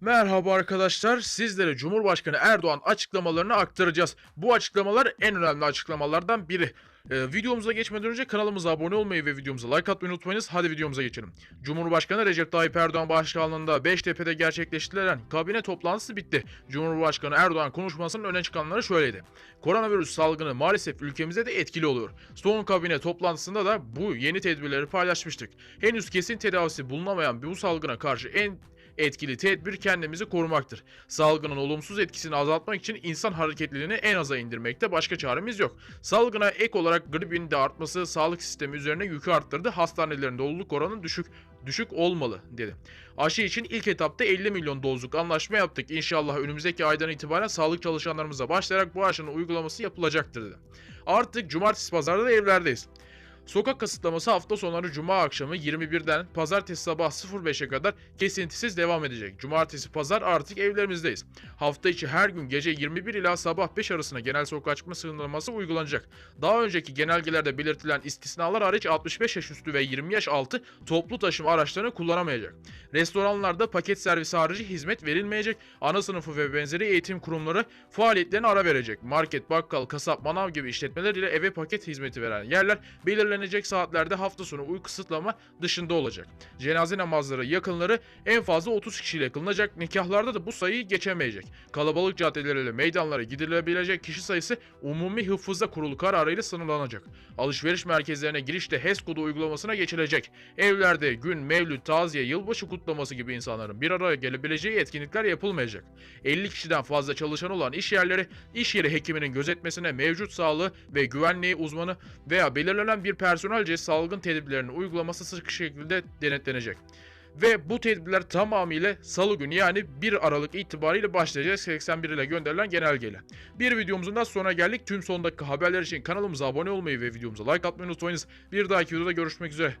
Merhaba arkadaşlar. Sizlere Cumhurbaşkanı Erdoğan açıklamalarını aktaracağız. Bu açıklamalar en önemli açıklamalardan biri. Ee, videomuza geçmeden önce kanalımıza abone olmayı ve videomuza like atmayı unutmayınız. Hadi videomuza geçelim. Cumhurbaşkanı Recep Tayyip Erdoğan başkanlığında Beştepe'de gerçekleştirilen kabine toplantısı bitti. Cumhurbaşkanı Erdoğan konuşmasının öne çıkanları şöyleydi. Koronavirüs salgını maalesef ülkemizde de etkili oluyor. Son kabine toplantısında da bu yeni tedbirleri paylaşmıştık. Henüz kesin tedavisi bulunamayan bu salgına karşı en etkili tedbir kendimizi korumaktır. Salgının olumsuz etkisini azaltmak için insan hareketliliğini en aza indirmekte başka çaremiz yok. Salgına ek olarak gripin de artması sağlık sistemi üzerine yükü arttırdı. Hastanelerin doluluk oranı düşük düşük olmalı dedi. Aşı için ilk etapta 50 milyon dozluk anlaşma yaptık. İnşallah önümüzdeki aydan itibaren sağlık çalışanlarımıza başlayarak bu aşının uygulaması yapılacaktır dedi. Artık cumartesi pazarda evlerdeyiz. Sokak kısıtlaması hafta sonları cuma akşamı 21'den pazartesi sabah 05'e kadar kesintisiz devam edecek. Cumartesi pazar artık evlerimizdeyiz. Hafta içi her gün gece 21 ila sabah 5 arasında genel sokağa çıkma sınırlaması uygulanacak. Daha önceki genelgelerde belirtilen istisnalar hariç 65 yaş üstü ve 20 yaş altı toplu taşıma araçlarını kullanamayacak. Restoranlarda paket servisi harici hizmet verilmeyecek. Ana sınıfı ve benzeri eğitim kurumları faaliyetlerine ara verecek. Market, bakkal, kasap, manav gibi işletmeler ile eve paket hizmeti veren yerler belirlenecek saatlerde hafta sonu uyku kısıtlama dışında olacak. Cenaze namazları yakınları en fazla 30 kişiyle kılınacak. Nikahlarda da bu sayıyı geçemeyecek. Kalabalık caddeleriyle meydanlara gidilebilecek kişi sayısı umumi hıfızda kurulu kararıyla sınırlanacak. Alışveriş merkezlerine girişte HES kodu uygulamasına geçilecek. Evlerde gün, mevlüt, taziye, yılbaşı kutlaması gibi insanların bir araya gelebileceği etkinlikler yapılmayacak. 50 kişiden fazla çalışan olan iş yerleri, iş yeri hekiminin gözetmesine mevcut sağlığı ve güvenliği uzmanı veya belirlenen bir personelce salgın tedbirlerinin uygulaması sık şekilde denetlenecek. Ve bu tedbirler tamamıyla salı günü yani 1 Aralık itibariyle başlayacak 81 ile gönderilen genelgeyle. Bir videomuzun da sonuna geldik. Tüm son dakika haberler için kanalımıza abone olmayı ve videomuza like atmayı unutmayınız. Bir dahaki videoda görüşmek üzere.